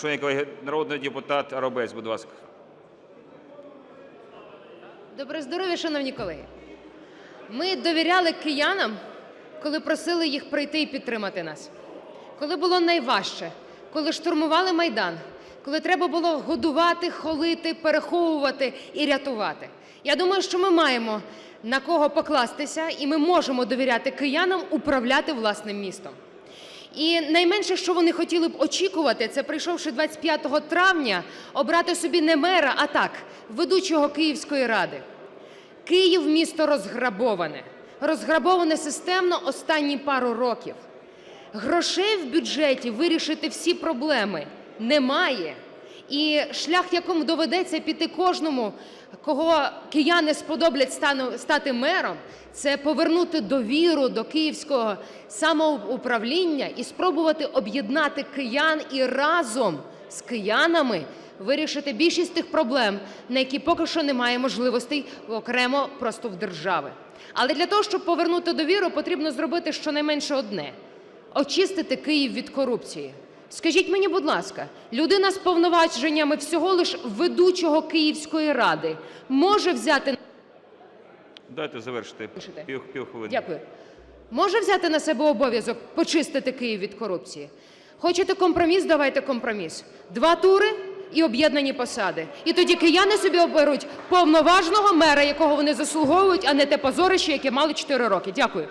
Шановні колеги, народний депутат Робець, будь ласка. Доброго здоров'я, шановні колеги. Ми довіряли киянам, коли просили їх прийти і підтримати нас. Коли було найважче, коли штурмували Майдан, коли треба було годувати, холити, переховувати і рятувати. Я думаю, що ми маємо на кого покластися, і ми можемо довіряти киянам управляти власним містом. І найменше, що вони хотіли б очікувати, це прийшовши 25 травня, обрати собі не мера, а так, ведучого Київської ради. Київ місто розграбоване. Розграбоване системно останні пару років. Грошей в бюджеті вирішити всі проблеми немає. І шлях, якому доведеться піти кожному, кого кияни сподоблять стати мером, це повернути довіру до київського самоуправління і спробувати об'єднати киян і разом з киянами вирішити більшість тих проблем, на які поки що немає можливостей окремо просто в держави. Але для того, щоб повернути довіру, потрібно зробити щонайменше одне очистити Київ від корупції. Скажіть мені, будь ласка, людина з повноваженнями всього лиш ведучого Київської ради може взяти Дайте завершити пів. Дякую. Може взяти на себе обов'язок почистити Київ від корупції? Хочете компроміс? Давайте компроміс. Два тури і об'єднані посади. І тоді кияни собі оберуть повноважного мера, якого вони заслуговують, а не те позорище, яке мали 4 роки. Дякую.